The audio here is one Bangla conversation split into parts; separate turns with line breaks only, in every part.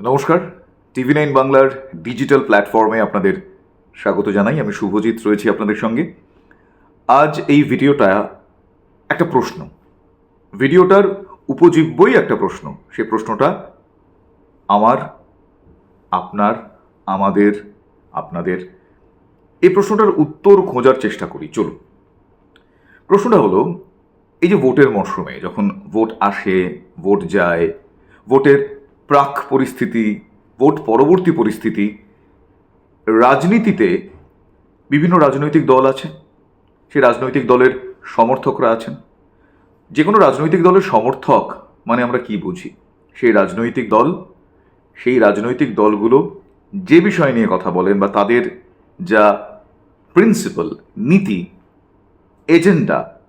নমস্কার। টিভি নাইন বাংলার ডিজিটাল প্ল্যাটফর্মে আপনাদের স্বাগত জানাই। আমি শুভজিৎ রয়েছি আপনাদের সঙ্গে। আজ এই ভিডিওটা একটা প্রশ্ন। ভিডিওটার উপজীব্যই একটা প্রশ্ন। সে প্রশ্নটা, আমার, আপনার, আমাদের, আপনাদের? এই প্রশ্নটার উত্তর খোঁজার চেষ্টা করি, চলুন। প্রশ্নটা হলো, এই যে ভোটের মরশুমে যখন ভোট আসে, ভোট যায়, ভোটের প্রাক পরিস্থিতি, ভোট পরবর্তী পরিস্থিতি, রাজনীতিতে বিভিন্ন রাজনৈতিক দল আছে। সেই রাজনৈতিক দলের সমর্থকরা আছেন। যে কোনো রাজনৈতিক দলের সমর্থক মানে আমরা কি বুঝি? সেই রাজনৈতিক দল, সেই রাজনৈতিক দলগুলো যে বিষয় নিয়ে কথা বলেন বা তাদের যা প্রিন্সিপাল নীতি এজেন্ডা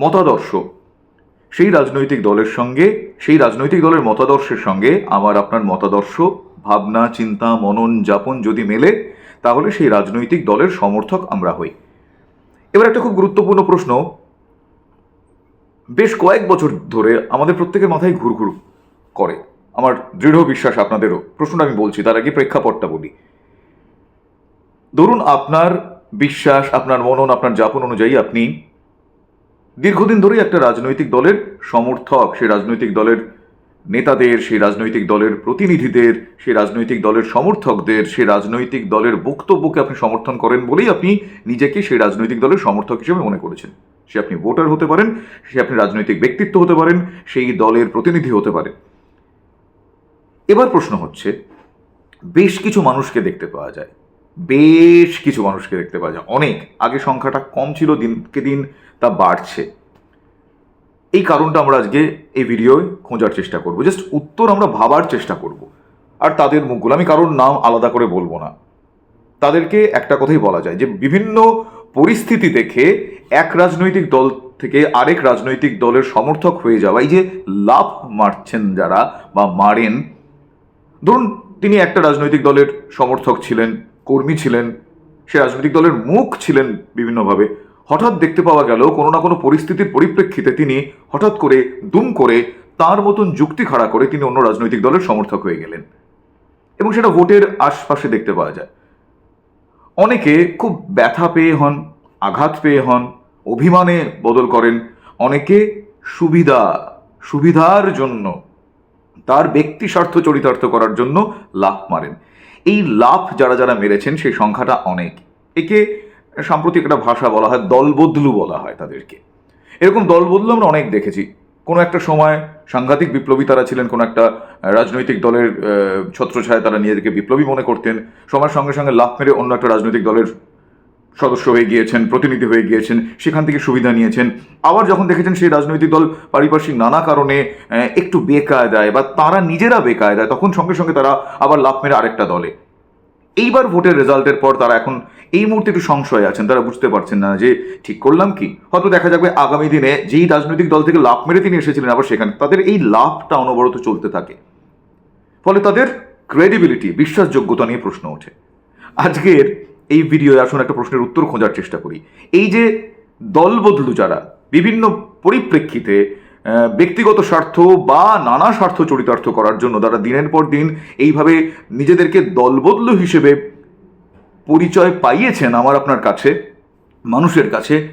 মতাদর্শ সেই রাজনৈতিক দলের সঙ্গে, সেই রাজনৈতিক দলের মতাদর্শের সঙ্গে আমার আপনার মতাদর্শ, ভাবনা, চিন্তা, মনন, যাপন যদি মেলে, তাহলে সেই রাজনৈতিক দলের সমর্থক আমরা হই। এবার একটা খুব গুরুত্বপূর্ণ প্রশ্ন। বেশ কয়েক বছর ধরে আমাদের প্রত্যেকের মাথায় ঘুরঘুর করে। আমার দৃঢ় বিশ্বাস আপনাদেরও। প্রশ্নটা আমি বলছি, তার আগে প্রেক্ষাপটটা বলি। ধরুন আপনার বিশ্বাস, আপনার মনন, আপনার যাপন অনুযায়ী আপনি দীর্ঘদিন ধরেই একটা রাজনৈতিক দলের সমর্থক, সেই রাজনৈতিক দলের নেতাদের, সেই রাজনৈতিক দলের প্রতিনিধিদের, সেই রাজনৈতিক দলের সমর্থকদের, সেই রাজনৈতিক দলের বক্তব্যকে আপনি সমর্থন করেন বলেই আপনি নিজেকে সেই রাজনৈতিক দলের সমর্থক হিসেবে মনে করেছেন। সে আপনি ভোটার হতে পারেন, সে আপনি রাজনৈতিক ব্যক্তিত্ব হতে পারেন, সেই দলের প্রতিনিধি হতে পারেন। এবার প্রশ্ন হচ্ছে, বেশ কিছু মানুষকে দেখতে পাওয়া যায়, বেশ কিছু মানুষকে দেখতে পাওয়া যায়, অনেক। আগে সংখ্যাটা কম ছিল দিনকে দিন তা বাড়ছে। এই কারণটা আমরা আজকে এই ভিডিওয় খোঁজার চেষ্টা করব। জাস্ট উত্তর আমরা ভাবার চেষ্টা করব। আর তাদের মুখগুলো, আমি কারোর নাম আলাদা করে বলব না। তাদেরকে একটা কথাই বলা যায় যে, বিভিন্ন পরিস্থিতি দেখে এক রাজনৈতিক দল থেকে আরেক রাজনৈতিক দলের সমর্থক হয়ে যাওয়া, এই যে লাভ মারছেন যারা বা মারেন, ধরুন তিনি একটা রাজনৈতিক দলের সমর্থক ছিলেন, কর্মী ছিলেন, সে রাজনৈতিক দলের মুখ ছিলেন বিভিন্নভাবে। হঠাৎ দেখতে পাওয়া গেল কোনো না কোনো পরিস্থিতির পরিপ্রেক্ষিতে তিনি হঠাৎ করে দুম করে তার মতন যুক্তি খাড়া করে তিনি অন্য রাজনৈতিক দলের সমর্থক হয়ে গেলেন। এবং সেটা ভোটের আশপাশে দেখতে পাওয়া যায়। অনেকে খুব ব্যথা পেয়ে হন, আঘাত পেয়ে হন, অভিমানে বদল করেন। অনেকে সুবিধা, সুবিধার জন্য, তার ব্যক্তি স্বার্থ চরিতার্থ করার জন্য লাভ মারেন। এই লাভ যারা যারা মেরেছেন সেই সংখ্যাটা অনেক। একে সাম্প্রতিক একটা ভাষা বলা হয়, দলবদলু বলা হয় তাদেরকে। এরকম দলবদলু আমরা অনেক দেখেছি। কোনো একটা সময় সাংঘাতিক বিপ্লবী তারা ছিলেন, কোনো একটা রাজনৈতিক দলের ছত্রছায় তারা নিজেদেরকে বিপ্লবী মনে করতেন। সময়ের সঙ্গে সঙ্গে লাভ মেরে অন্য একটা রাজনৈতিক দলের সদস্য হয়ে গিয়েছেন, প্রতিনিধি হয়ে গিয়েছেন, সেখান থেকে সুবিধা নিয়েছেন। আবার যখন দেখেছেন সেই রাজনৈতিক দল পারিপার্শ্বিক নানা কারণে একটু বেকায়দায় বা তারা নিজেরা বেকায়দায়, তখন সঙ্গে সঙ্গে তারা আবার লাভ মেরে আরেকটা দলে এইবার ভোটের রেজাল্টের পর তারা এখন এই মুহূর্তে একটু সংশয়ে আছেন, তারা বুঝতে পারছেন না যে ঠিক করলাম কি। হয়তো দেখা যাবে আগামী দিনে যেই রাজনৈতিক দল থেকে লাভ মেরে তিনি এসেছিলেন আবার সেখানে, তাদের এই লাভটা অনবরত চলতে থাকে। ফলে তাদের ক্রেডিবিলিটি বিশ্বাসযোগ্যতা নিয়ে প্রশ্ন ওঠে। আজকের এই ভিডিওয়ে আসুন একটা প্রশ্নের উত্তর খোঁজার চেষ্টা করি। এই যে দলবদলু যারা, বিভিন্ন পরিপ্রেক্ষিতে ব্যক্তিগত স্বার্থ বা নানা স্বার্থ চরিতার্থ করার জন্য তারা দিনের পর দিন এইভাবে নিজেদেরকে দলবদলু হিসেবে পরিচয় পাইয়েছেন আমার আপনার কাছে মানুষের কাছে।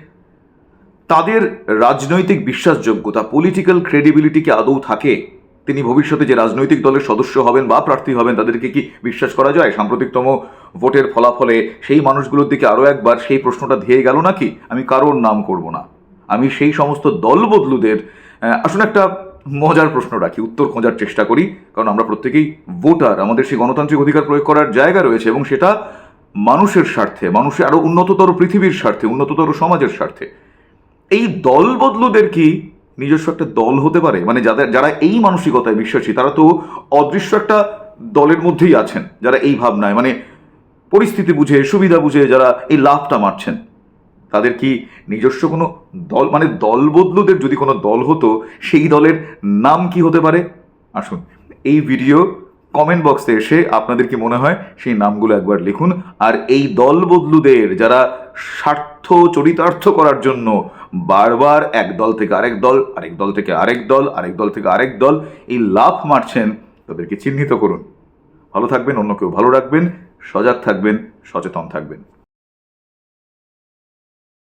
তাদের রাজনৈতিক বিশ্বাসযোগ্যতা পলিটিক্যাল ক্রেডিবিলিটি কি আদৌ থাকে? তিনি ভবিষ্যতে যে রাজনৈতিক দলের সদস্য হবেন বা প্রার্থী হবেন তাদেরকে কি বিশ্বাস করা যায়? সাম্প্রতিকতম ভোটের ফলাফলে সেই মানুষগুলোর দিকে আরও একবার সেই প্রশ্নটা ধেয়ে গেল নাকি? আমি কারোর নাম করব না। আমি সেই সমস্ত দল বদলুদের আহ, আসুন একটা মজার প্রশ্ন রাখি, উত্তর খোঁজার চেষ্টা করি, কারণ আমরা প্রত্যেকেই ভোটার, আমাদের সেই গণতান্ত্রিক অধিকার প্রয়োগ করার জায়গা রয়েছে এবং সেটা মানুষের স্বার্থে মানুষের আরও উন্নততর পৃথিবীর স্বার্থে, উন্নততর সমাজের স্বার্থে। এই দল বদলুদের কি নিজস্ব একটা দল হতে পারে? মানে যাদের, যারা এই মানসিকতায় বিশ্বাসী, তারা তো অদৃশ্য একটা দলের মধ্যেই আছেন, যারা এই ভাবনায় মানে পরিস্থিতি বুঝে, সুবিধা বুঝে, যারা এই লাভটা মারছেন। তাদের কি নিজস্ব কোনো দল মানে দল বদলুদের যদি কোনো দল হতো, সেই দলের নাম কি হতে পারে? আসুন, এই ভিডিও কমেন্ট বক্সে এসে আপনাদের কি মনে হয়, সেই নামগুলো একবার লিখুন। আর এই দল বদলুদের যারা স্বার্থ চরিতার্থ করার জন্য বারবার এক দল থেকে আরেক দল আরেক দল থেকে আরেক দল আরেক দল থেকে আরেক দল এই লাভ মারছেন, তাদেরকে চিহ্নিত করুন। ভালো থাকবেন অন্যকেও ভালো রাখবেন, সজাগ থাকবেন, সচেতন থাকবেন।